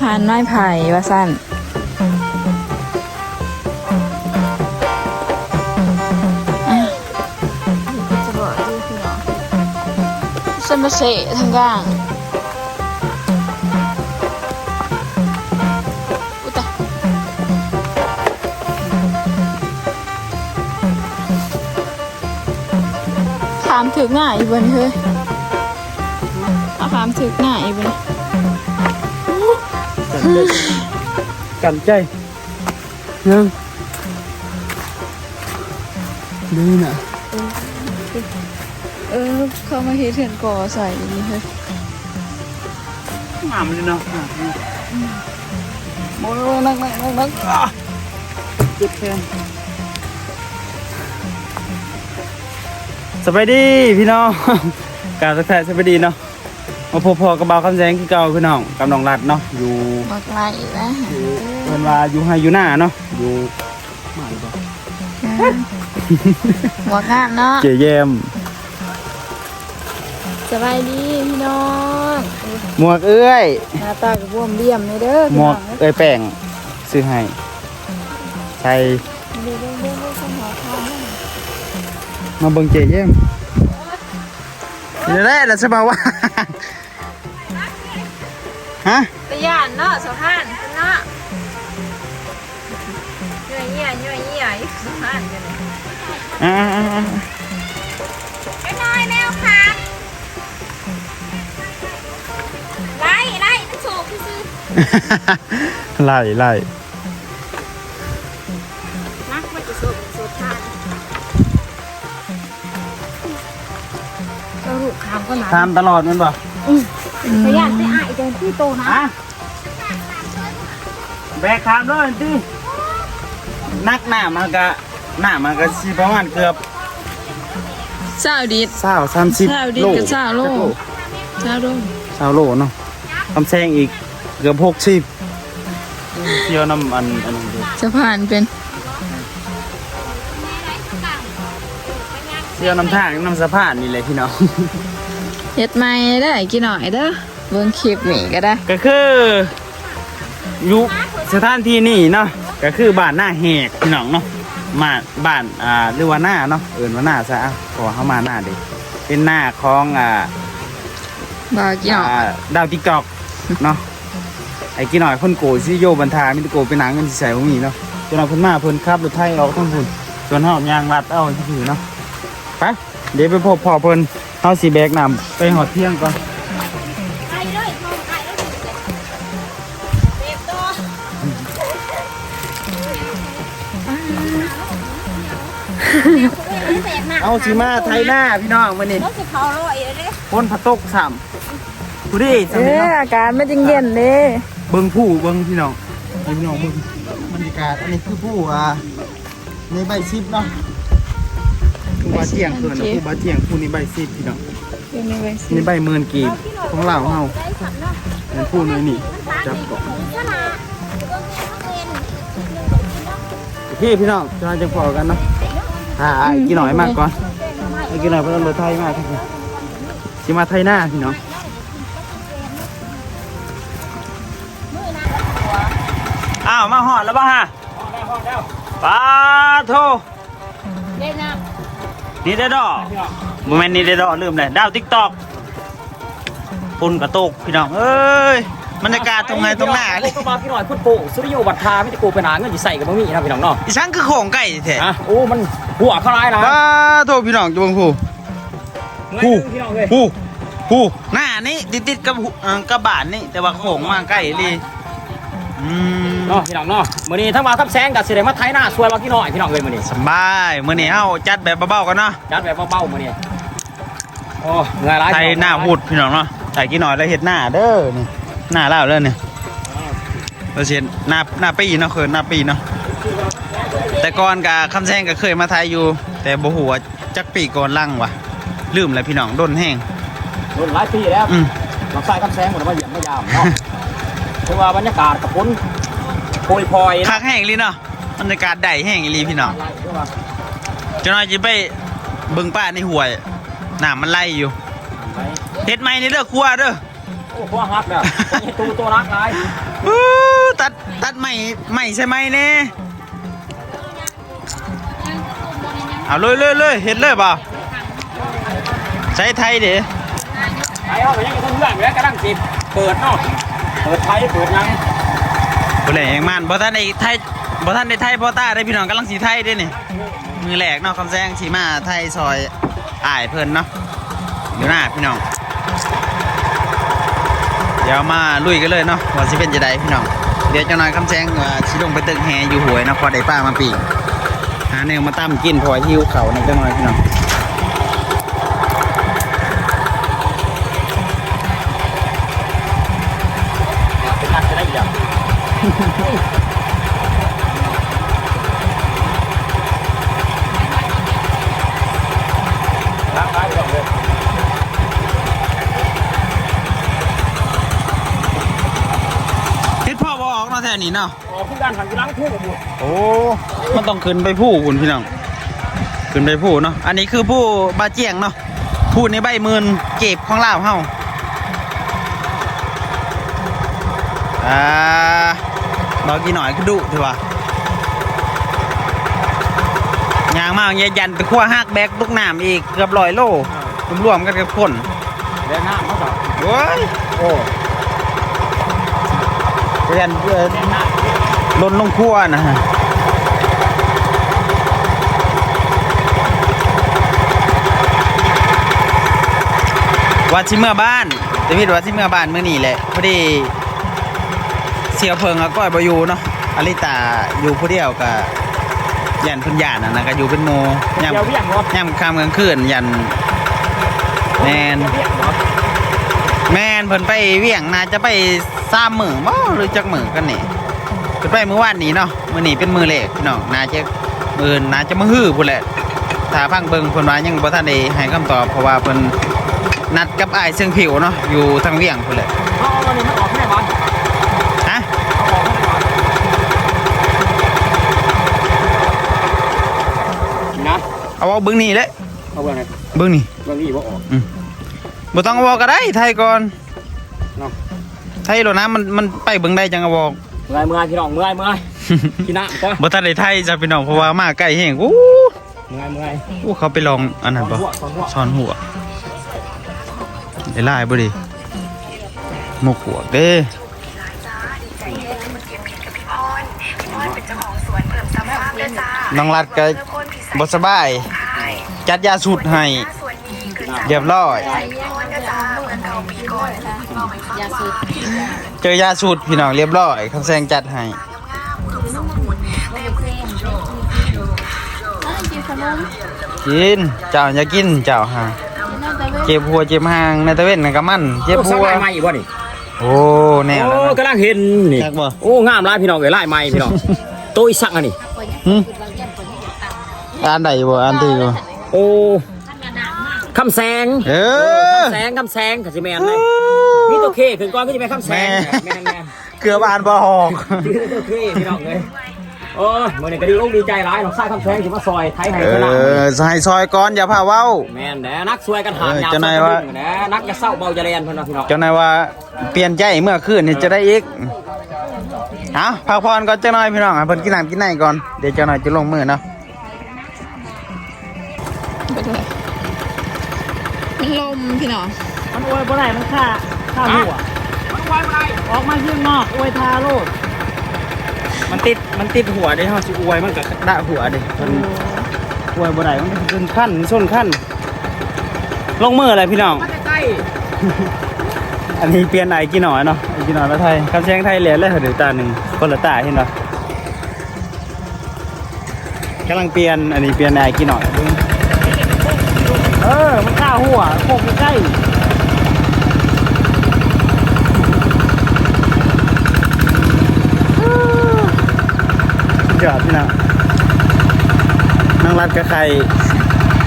พานไม้ไผ่ว่าสั้นอ้าวจะบอกดูพี่น้อสมาเสทางกลางอุยตามถึกหน้าอีกบนเฮ้ยเอาขามถึกหน้าอีกบน กันใจยังนี่น่ะเออ เข้ามาเฮ็ดเถื่อนก่อใส่อย่างนี้เฮ้ยงามเลยเนาะโอ้ยนักนักนักนักเจ็บแทนสบายดีพี่น้องกราบทักทายสบายดีเนาะ มาพบพอกับเบาคำแสงคือเก่าพี่น้องกับน้องรัดเนาะอยู่บักไลนะเพิ่นว่าอยู่ไฮอยู่หน้าเนาะอยู่มาหรือเปล่าบักงามเนาะเจแยมสบายดีพี่น้องหมวกเอ้ยหน้าตากับบวมเลี่ยมเลยเด้อหมวกเอ้ยแป้งซื้อให้ใส่เดี๋ยวเดี๋ยวเดี๋ยวเดี๋ยวฉันขอทานหน่อยมาเบิ่งเจแยมเดี๋ยวได้แล้วสบายว่า ฮะตะยานเนาะสะพานเนาะเหนื่อยเหี้ยเหนื่อยเหี้ยอยู่สะพานกันเลยอ่าไอ้น้อยแมวค่ะไล่ไล่มันสูบซื้อไล่ไล่นักมันจะสูบสูบทานเราลูกขามก็หนาทำตลอดแมันบ่พยานไปอ่ายเดิ นที่โตนะฮะแบกทำด้วยดินักหน้ามากะหน้ามากะสิประมาณเกือบเศร้าดิด เศร้าสามสิบเศร้าดิโลกับเศร้าโล เศร้าโดนเศร้าโลเนาะคำแซงอีกเกือบหกสิบเที่ยวน้ำอันอันนี้ดูสะพานเป็นเที่ยวน้ำทางน้ำสะพานนี่เลยพี่น้อง เฮ็ดใหม่ได้อกี่หน่อยเด้อ เบิ่งคลิปนี่ก็ได้ ก็คืออยู่สถานที่นี่เนาะก็คือบ้านหน้าแหกพี่น้องเนาะมาบ้านอ่าหรือว่าหน้าเนาะเอื่นว่าหน้าซะอะเพราะว่าเขามาหน้าเด็กเป็นหน้าของอ่าบ่าวกี่หน่อยอ่าดาวติ๊กตอกเนาะไอ้กี่หน่อยคนโกซิโยบันทามิตโกเป็นหนังเงินสิใส่บ่มีเนาะจนเอาเพิ่นมาเพิ่นขับรถไทยออกทั้งพุ่นจนเฮายางลัดเอาที่ถือเนาะไปเดี๋ยวไปพบพ่อเพิ่นเฮาสิแบกน้ำไปหอดเที่ยงก่อน เอาสิมาไทยหน้าพี่น้องมื้อนี้ต้องสิเขาลอยเด้พ้นพะตกสามผู้ดีสามเอพี่อน้องอากาศมันจึงเย็นเด้เบิ่งผู้เบิ่งพี่น้องให้พี่น้องเบิ่งบรรยากาศอันนี้คือผู้อ่าในใบซิปเนาะผู้บาเจียงเกินนะผู้บาเจียงผู้นี้ใบซิปพี่น้องอยู่ในใบสินี่ใบหมื่นกีบของเราเฮาเป็นผู้น้อยนี่จับก่อนพี่พี่น้องจะจะพอกันเนาะ อ่าไอ้กี่หน่อยมากก่อนไอ้กี่หน่อยเพิ่นรถไทยมากครับสิมาไทยหน้าพี่น้องอ้าวมาหอดแล้วป่ะฮะปาโทนี่ได้ดอกโมเมนต์นี่ได้ดอกลืมเลยดาวติ๊กตอกปุ่นกระตุกพี่น้องเอ้ย บรรยากาศตรงไหนตรงหน้าเลยก็มาพี่หน่อยพุทธโปสุริโยบัตทาไม่ตะโกไปหนาเงินจะใส่กับบ่มีนะพี่น้องเนาะอีช่างคือโข่งไก่แท้ฮะโอ้มันหัวเขาร้ายนะป้าโทษพี่น้องจงผู้ผู้พี่น้องเลยผู้ผู้หน้านี่ติดติดๆกับหูเอ่อกระบาดนี่แต่ว่าโข่งมาใกล้เลยอืมเนาะพี่น้องเนาะมื้อนี้ทั้งมาทับแซงกับสิได้มาไทยหน้าสวยมาพี่น้อยพี่น้องเลยมื้อนี้สบายมื้อนี้เฮาจัดแบบเบาๆกันเนาะจัดแบบเบาๆมื้อนี้โอ้เหนื่อยหลายไทยหน้าพูดพี่น้องเนาะไทยกี่หน่อยแล้วเฮ็ดหน้าเด้อนี่ หน้าเล่าเด้อนี่เราเสียหน้าหน้าปีเนาะเคยหน้าปีเนาะแต่ก่อนกับคำแซงก็เคยมาไทยอยู่ แต่บ่ฮู้ว่าจักปีก่อนลั่งวะลืมแล้วพี่น้องด้นแห้งรุ่นหลายปีแล้วอืมลำไส้ทับแซงหมดมาเยี่ยมมายามเนาะคือว่าบรรยากาศกับฝนโปรยพลอยคักแห้งอีหลีเนาะบรรยากาศได้แห้งอีหลีพี่น้องคือว่าจะน้อยจิไปเบิ่งป้าในห้วยน้ำมันไหลอยู่ไปเฮ็ดใหม่นี่เด้อครัวเด้อ โโอ้หัวหักแล้วนี่ตูตัวรักหลายอู้ตัดตัดใหม่ใหม่ใช่ไหมเนี่ยเอาเลยเลยเลยเห็นเลยเปล่าใช้ไทยดิไอ้เอาไปยังเพื่อนๆแล้วกำลังสิเปิดเนาะเปิดไทยเปิดยังบ่เลยเองมันบ่ท่านในไทยบ่ท่านในไทยบ่ต้าได้พี่น้องกำลังสีไทยเด้นี่มือแหลกเนาะคำแซงสีมาไทยซอยอ้ายเพิ่นเนาะอยู่หน้าพี่น้อง เดี๋ยวมาลุยกันเลยเนาะว่าสิเป็นจะได้พี่น้องเดี๋ยวเจ้านายคำแซงชิลงไปตึกแฮอยู่หวยนะพอได้ป้ามาปีหาแนวมาตั้มกินพอหิวเขาในจังหน่อยพี่น้อง เป็นนักจะได้อย่างรักหลายแบบเลย เฮ็ดพ่อบ่ ออกเนาะแท้นี้เนาะอ๋อผู้การหันไปล้างผู้กับบุโอ้มันต้องขึ้นไปผู้คุณพี่น้องขึ้นไปผู้เนาะอันนี้คือผู้บาเจียงเนาะผู้ในใบหมื่นเก็บของลาวเฮาอ่าบอกกี่หน่อยก็ดุถือว่ายางมากเนี่ยยันไปขั้วหักแบกลูกน้ำอีกเกือบร้อยโลรวมๆกันกับคนแรงหน้าเขาจับโอ้ยโอ้ยันเอ่อ แรงหน้าลนลงขั้วนะฮะวัดชิเมื่อบ้านเดวิดวัดชิเมื่อบ้านเมื่อนี่แหละพอดีเสียเพิงกับก้อยบอยู่เนาะอลิตาอยู่ผู้เดียวกับยันเพุ่นยานนะนะก็อยู่เป็นโมย่เดี๋ยวเวี่ยงรถำย่ำคำกลางคืนยันแมนเวี่ยงรถแมนเพิ่นไปเวียงน่าจะไป สามมือบ่หรือจักมือกันนี่เพิ่นไปมื้อวานนี้เนาะมื้อนี้เป็นมื้อแรกน้องนาจะมื้ออื่นนาจะมือฮื้อพุ่นแหละถ้าฟังเบิงเพิ่นว่ายังบ่ทันได้ให้คำตอบเพราะว่าเพิ่นนัดกับไอ้ายเชิงผิวเนาะอยู่ทางเวียงพุ่นแหละเอาอันนี้มันออกแม่บ้านฮะเอาบ้านะเอาเอาเบิ่งนี่แหละเอาเบื้องไหนเบิ่งนี่เบื้องนี้บ่ออกบ่ต้องเอาเว้าก็ได้ไทยก่อน ไทยโลนะมันมันไปเบิ่งได้จังเอาบอกเมื่อยเมื่อยพี่น้องเมื่อยเมื่อยกินน้ำก็บ่ทันได้ไทยจ้ะพี่น้องเพราะว่ามาใกล้แฮงอู้เมื่อยเมื่อยอู้เขาไปลองอันนั้นบ่หัวสองหัวช้อนหัวได้ลายบ่ดิหมกหัวกเด้น้องรัดก็บ่สบาย จัดยาสูตรให้เรียบร้อยยาสูบ เจอยาสูตรพี่น้องเรียบร้อยคำแซงจัดให้อ้าวกินขนมกินเจ้าอย่ากินเจ้าฮะน่าจะเว้ยเจ็บหัวเจ็บหางในตะเว้นน่ะก็มันเจ็บโอ้หัสักวลายใหม่อีกบ่นี่โอ้แนวโอ้แล้วนะกำลังเห็นนี่จักบ่โอ้งามหลายพี่น้องเอ้ยลายใหม่พี่น้องโตอีสักอันนี้หึอ่านได้บ่อ่านตีบ่โอ้คำแสงเออคำ แสงคำแสงกะสิแมนเลยนี่ตัวเคขึ้นก่อนก็จะเป็นคำแสงแม่แม่นแม่นเกือบอ่านบ่ออกนี่ตัวเคพี่น้องเลยโอ้ยมื่อนี้ก็ดีอกดีใจหลายน้องชายคำแสงสิมาซอยไทยให้เอชนะอใส่ซอยก่อนอย่าพาเว้าแม่นแหน่นักช่วยกันหามเออยาวเจ้านายว่าแหน่นักจะเศร้าเบาจะเรียนเพิ่นว่าพี่น้องเจ้านายว่าเปลี่ยนใจเมื่อคืนนี่จะได้อีกเอาพักผ่อนก่อนเจ้านายพี่น้องให้เพิ่นกินน้ำกินไหนก่อนเดี๋ยวเจ้านายจะลงมือเนาะ ไปเลยมันลม พี่น้องมันอวยบ่ได้มันฆ่าฆ่าหัวมันอวยบ่ได้ออกมาเชียงนอกอวยทาโลดมันติดมันติดหัวเด้เฮาสิอวยมันก็ดะหัวเด้มันอวยบ่ได้มันขึ้นขั้นส้นขั้นลงมืออะไรพี่น้องมันใกล้อันนี้เปลี่ยนไอ้กี่หน่อยเนาะไอ้กี่หน่อยแล้วไทยคำแซงไทยเหรียญแล้วเดี๋ยวตาหนึ่งคนละตาเห็นเนาะกำลังเปลี่ยนอันนี้เปลี่ยนไอ้กี่หน่อยเบิ่ง เออมันฆ่า หัวโคกใกล้ยอดพี่น้องน้องรัดกับใคร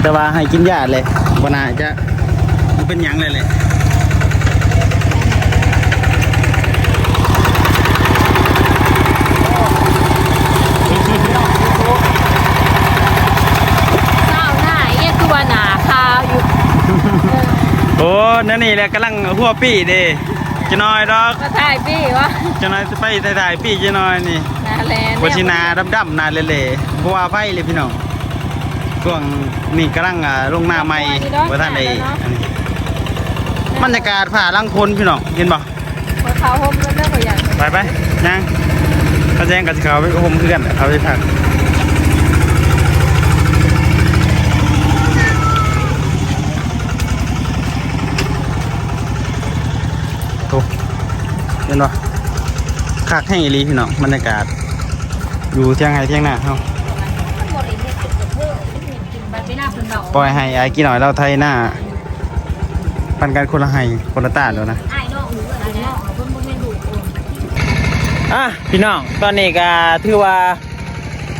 แต่ว่าให้กินยาเลยบน่าจะมันเป็นหยังเลยเลย เจ้าหน้าเอ๊ะคือว่าหนาคาวอยู่ โอ้นั่นนี่แหละกำลังหัวปี้เด้จะน้อยดอกมาถ่ายพี่วะจะน้อยจะไปถ่ายๆพี่จะน้อยนี่นาแลนวชินาดำๆนาเละๆเพราะว่าไฟเลยพี่น้องช่วงนี่กำลังอ่าลงหน้าใหม่ว่าท่านใดอันนี้บรรยากาศผ่าลังคนพี่น้องเห็นบ่พอเขาห่มแล้วเรื่องอย่างไปไปยังเขาแจ้งกับเขาไปโฮมเพื่อนเขาไปพัก เห็นบ่คักให้อีหลีพี่น้องบรรยากาศ อยู่เที่ยงไห้เที่ยงหน้าเฮาหมดอีกเนี่ยเพิ่มกินไปไม่น่าเป็นเบาปล่อยให้ไอ้กี่หน่อยเราไทยหน้าปันกันคนละไห้คนละตาแล้วนะไอ้นอกหรือไอ้นอกเพิ่นบ่แม่นลูกโอนอะพี่น้องตอนนี้ก็ถือว่า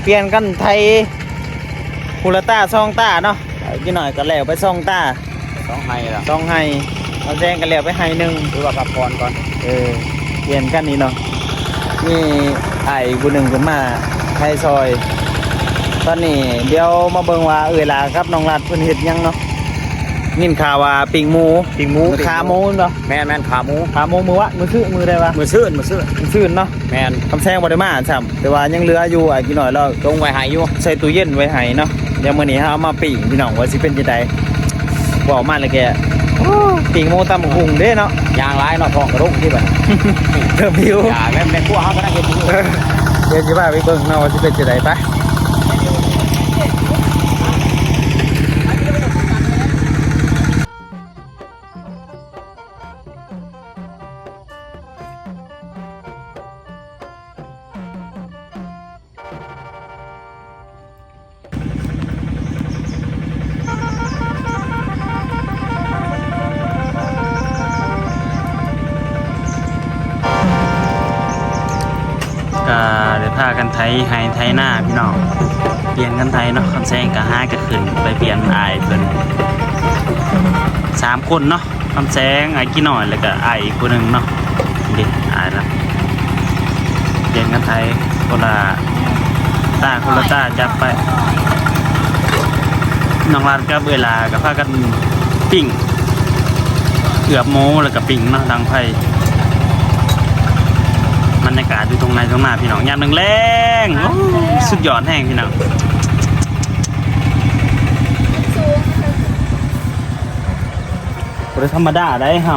เปลี่ยนกันไทยคูละตาซองตาเนาะไอ้กี่หน่อยก็แล้วไปซองตาสองไห้ละซองไห้ เราแจ้งกันแล้วไปไห้หนึ่งหรือว่าพักผ่อนก่อน เออเปลี่ยนกันนี่เนาะนี่ไอ้กูหนึ่งขึ้นมาไทยซอย ตอนนี้เดี๋ยวมาเบิ่งว่าเอ่ยลาครับน้องรัดเพิ่นเฮ็ดหยังเนาะนินข่าวว่าปิ่งหมูปิงหมูขาหมูเนาะแมนแมนขาหมูขาหมูมือวะมือคือมือได้ปะมือซื่นมือซื่นมือซื่นเนาะแมนคำแซงบ่ได้มาซ้ำแต่ว่ายังเหลืออยู่อะกี่หน่อยเราตรงไว้หายอยู่ใส่ตู้เย็นไว้ให้เนาะเดี๋ยวมื้อนี้เฮาเอามาปิ้งพี่น้องว่าสิเป็นจังไดบอกมาเลยแกโอ้ ปิ้งหมูตำหุงเด้เนาะยางร้ายเนาะทองกระดุกที่แบบเติมผิวอย่าแม่นแม่นพวกเขาก็ได้เห็นอยู่เออเดี๋ยวสิพาไปเบิ่งเนาะว่าสิเป็นจังไดไปก็ แซงก็ห้าก็ขึ้นไปเปลี่ยนอายเพิ่นสามคนเนาะคำแซงไอ้กี่หน่อยแล้วก็ไอายอีกคนหนึ่งเนาะเด็กอายแล้วเปลี่ยนกันไทยคนละตาคนละตาจับไปน้องรัดกับเวลาก็พากันปิ้งเกือบโมแล้วก็ปิ้งเนาะดังไฟบรรยากาศอยู่ตรงไหนตรงหน้าพี่น้องยามแรงๆโอ้ยสุดยอดแห้งพี่น้อง ได้ธรรมดาได้เฮา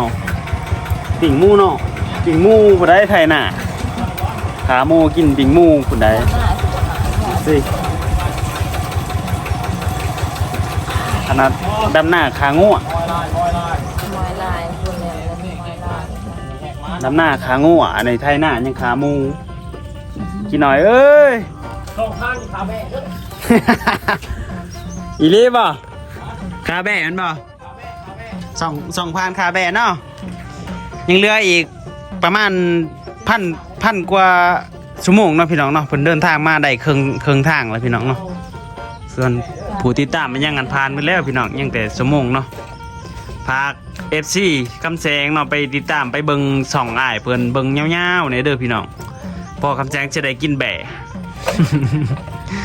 ปิ่งหมูเนาะปิ่งหมูบ่ได้ไทยน่ะขาหมูกินปิ่งหมูพุ่นได้สิขนาดดำหน้าขาง่วมอยลายคนแล้วแล้วมีมอยลายดำหน้าขาง่วในไทยหน้ายังขาหมูกินหน่อยเอ้ย สองข้างขาแม่เด้ออีลีบ่คาแบะมันบ่ สองสองพันคาแบะเนาะยังเหลืออีกประมาณพันพันกว่าชั่วโมงเนาะพี่น้องเนาะเพิ่นเดินทางมาได้ครึ่งครึ่งทางแล้วพี่น้องเนาะส่วนผู้ติดตามมันยังงันผ่านไปแล้วพี่น้องยังแต่ชั่วโมงเนาะพาก FC คำแสงเนาะไปติดตามไปเบิ่งสองอ้ายเพิ่นเบิ่งยาวๆในเด้อพี่น้องพอคำแสงจะได้กินแบะ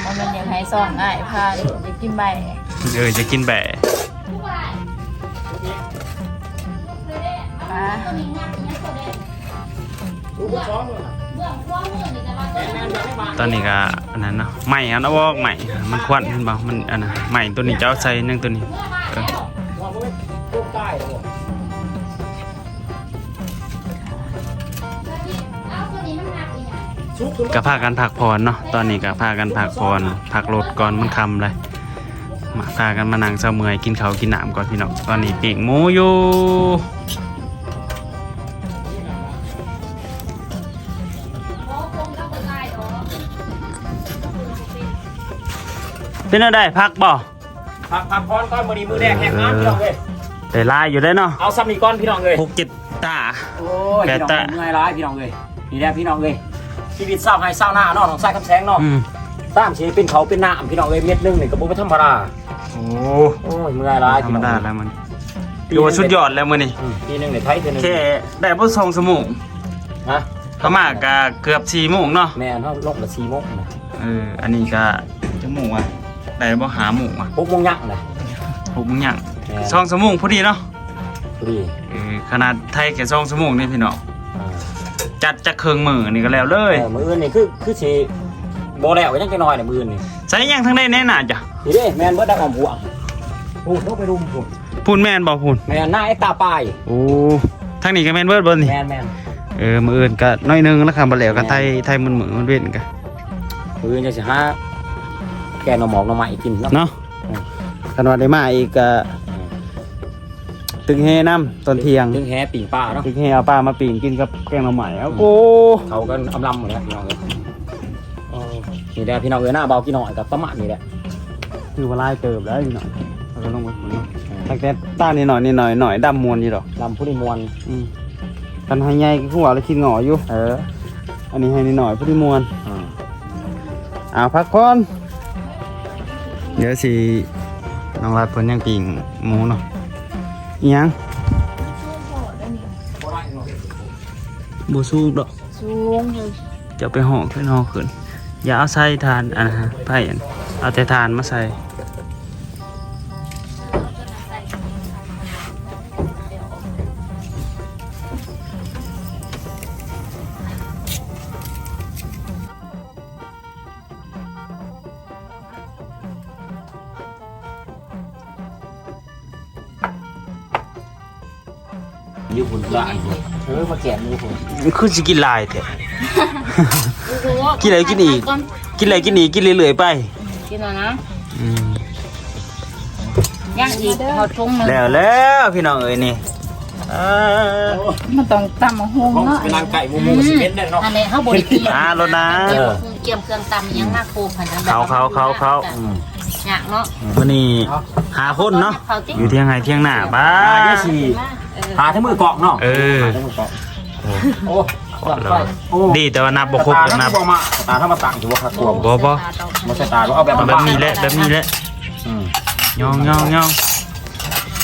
เพราะมันยังให้ซ่องง่ายพาเดี๋ยวจะกินใบเออจะกินแบะ ตอนนี้ก็อันนั้นเนาะใหม่อันเอาออกใหม่มันควันเห็นบ่มันอันนั้นใหม่ตัวนี้จะเอาใส่นั่งตัวนี้เออว่าบ่เป็นพวกใต้หรอกซุกก็พากันพักผ่อนเนาะตอนนี้ก็พากันพักผ่อนพักรถก่อนมันค่ำเลยมาพากันมานั่งเสาเมื่อยกินข้าวกินน้ำก่อนพี่น้องตอนนี้ปีกหมูอยู่ เป็นอะไรพักบ่พักพักพรก่อนมื้อนี้มื้อแรกแหกน้ำพี่น้องเอ้ยได้ลายอยู่ได้เนาะเอาซ้ำอีกก้อนพี่น้องเอ้ยหกเจ็ดตาโอ้ยแปดพี่น้องตะเมื่อยร้ายพี่น้องเลยนี่แหละพี่น้องเลยชีวิตเศร้าให้เศร้าหน้าเนาะของสายคำแสงเนาะอืมสร้างชีวิตเป็นเขาเป็นหน้าพี่น้องเลยเม็ดหนึงนี่ก็บ่เป็นธรรมดาโอ้โอ้ยเมื่อยร้ายธรพี่รมน้องดาแล้วมันดูว่าชุดยอดแล้วมือนี่อืมทีหนึงในไทยทีหนึงแค่ได้บ่สองสมงฮะประมาณก็เกือบสี่โมงเนาะแม่นเฮาลงละ4โมงนะเอออันนี้ก็จะโมงอะ ได้บ่หาโมงอะ6โมงยังนะหกโมงหยังแม่นสองสมงพอดีเนาะพอดีเออขนาดไทยแค่2ชั่วโมงนี่พี่น้องจัดจักเครื่องมือนี่ก็แล้วเลเอยอมืออื่นนี่คือคือสิบ่แล้วยังจะน้อยเนี่ยมืออื่นนี่ใส่หยังทั้งได้แน่น่าจ้ะนี่เด้แม่นเบิดได้ออมบัวพูดต้องไปรุมพูดพูนแม่นบ่พูนแม่นหน้าไอ้ตาปลายโอ้ทางนี้ก็แม่นเบิดบ่นี่ แม่นแม่นเออมื้ออื่นก็น้อยหนึงแล้วครับบ่แล้วก็ไทยไทยมันมือมันเว้นกันมืออื่นจะสิหา แกงหน่อหมอกหน่อไม้กินเนาะเนาะคันว่าได้มาอีกก็ตึกเฮน้ำตอนเที่ยงถึงแฮปิ่งปลาเนาะตึกเฮเอาปลามาปิ้งกินกับแกงหน่อไม้เอาโอ้เขาก็อำลำหมดแล้วพี่น้องเอ้ยเออนี่แหละพี่น้องเอ้ยหน้าเบากี่หน่อยกับประมาณนี้แหละคือว่าลายเติบแล้วนี่หน่อยเราก็ลงไปฝุ่นเนาะตั้งแต่ต้านนี่หน่อยนี่หน่อยหน่อยดำมวนอยู่ดอกลำผู้ดิมวลอืมกันให้ใหญ่คือว่าเราคิดหงออยู่เอออันนี้ให้นิดหน่อยผู้ที่มวนอืมอ่าพักก่อน เดี๋ยวสิน้องรัดเพิ่นยังปิ้งหมูเนาะอีหยังบ่สู้ดอกสูงเลยจะไปห่อขึ้นห่อขึ้นอย่าเอาใส่ทานอะนะฮะไผ่อันเอาแต่ทานมาใส่ คือสิกินหลายแท้ กินอะไรกินอีก กินอะไรกินอีกกินเรื่อยๆไป กินแล้วนะอืมย่างอีกเขาทุ่งหนึงแล้วแล้วพี่น้องเอ้ยนี่อ่ามันต้องตำมะฮงของเนาะเป็นนางไก่มูมูสิเป็นได้เนาะอันนี้เขาบริเกียอ่ารถนะ เกี่ยวกับเกี่ยวเครื่องตำยังหน้าโคผันนั้นเขาเขาเขาเขาอืมอยากเนาะวันนี้หาคนเนาะเขาที่อยู่เที่ยงไงเที่ยงหน้าบ้าอ่าเดี๋ยวสิหาทั้งมือเกาะเนาะเออ หาทั้งมือเกาะ โอ้หลับไฟโอ้ดีแต่ว่านับบ่ครบตาหรอกถ้านับบ่มาตาถ้ามาตั้งถือว่าคักกลัวบ่บ่มาใส่ตาเอาแบบเอาแบบนี้แหละแบบนี้แหละอืมย่องย่องย่อง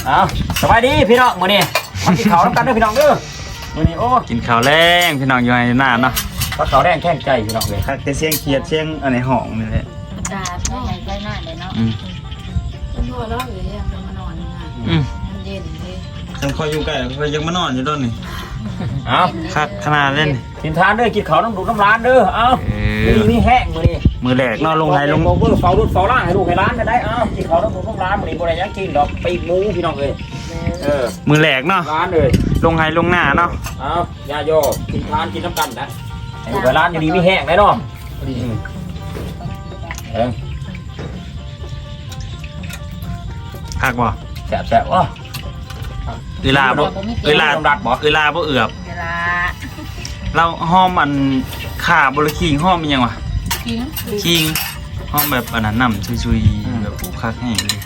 เอาสบายดีพี่น้องมื้อนี้มากินข้าวน้ำกันเด้อพี่น้องเด้อมื้อนี้โอ้กินข้าวแรงพี่น้องอยู่ในหน้าเนาะปลาขาวแดงแข้งใจพี่น้องเลยคักแต่เสียงเขียดเสียงอันไหนห้องนี่แหละตาใช่ไหมใกล้หน้าเลยเนาะอืมมันนอนแล้วหรือยังมานอนนี่นะอืมมันเย็นเลยฉันคอยอยู่ใกล้คอยยังมานอนอยู่ด้วยนี่ เอาคักขนาดเล่น กินทานเด้อกินข้าวน้ำดูน้ำร้านเด้อเอาเอมื้ออนี้มีแห้งมื้อนี้มือแหลกเนอนลงไหนลงโอเวอร์เฝ้ารถเฝ้าร้านให้ลูกให้ร้านกันได้เอากินข้าวน้ำดูน้ำร้านมื้อนี้บ่ได้หยังกินดอกปีกหมูพี่น้องเอ้ยเออมือแหลกเนาะร้านเลย ลงไหลงหน้าเนาะเอายาโยกินทานกินน้ำกันนะให้ลูกให้ร้านอยู่ดีมีแห้งแน่นอนอืมเอ้ยคักบ่แซ่บๆว้า เวลาบ่เวลาต้องรัดบ่เวลาบ่เอือบเวลาเราห้อมอันขาบริคิงห้อมอิหยังวะกินคิงห้อมแบบอันนั้นน้ำชุยๆแบบผู้คักแห้งเลย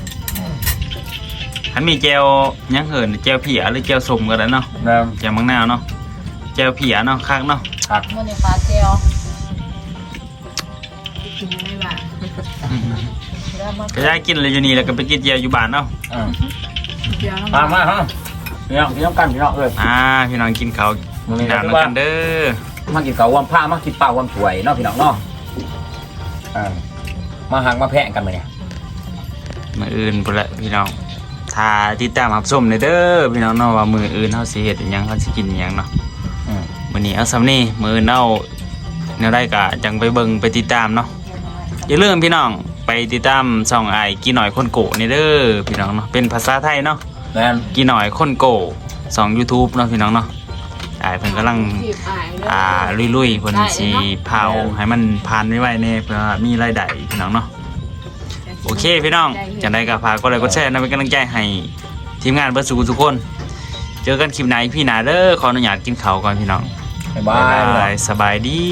อันมีแจวหยังเหินแจวเผียหรือแจวสมก็ได้เนาะแม่นแจวมังนาวเนาะแจวเผียเนาะคักเนาะครับมันในปลาเจียวกินไม่ว่าแล้วมาก็ได้กินเลยอยู่นี่แล้วก็ไปกินแจวอยู่บ้านเนาะอ่าเดี๋ยวมามาฮะ พี่น้องพี่น้องกันพี่น้องเอ้ย อ่าพี่น้องกินข้าวมื้อนี้กินน้ำคือแล้วว่ากันเด้อมากินข้าววามผ้ามากินเปล่าวามสวยเนาะพี่น้องเนาะอ่ามาหักมาแพะกันมาเนี่ยมืออื่นพุ่นละพี่น้องถ้าติดตามรับชมเด้อพี่น้องเนาะว่ามืออื่นเฮาสิเฮ็ดอิหยังเฮาสิกินอิหยังเนาะอืมวันนี้เอาสำนี่มือเน่าแนวได้กะจังไปเบิงไปติดตามเนาะอย่าลืมพี่น้องไปติดตามช่องไอ้กี่หน่อยคนโกนี่เด้อพี่น้องเนาะเป็นภาษาไทยเนาะ แม่นกี่หน่อยคนโกสอง YouTube เนาะพี่น้องเนาะไอ้เพิ่นกำลังอ่าลุยๆเพิ่นสิเผาให้มันผ่านไว้ๆแน่เพื่อมีรายได้พี่น้องเนาะโอเคพี่น้องจังไดก็ฝากกดไลค์กดแชร์นะเป็นกำลังใจให้ทีมงานเบิร์ดสุขทุกคน เจอกันคลิปไหนพี่หนาเด้อขออนุญาตกินข้าวก่อนพี่น้องบ๊ายบาย สบายดี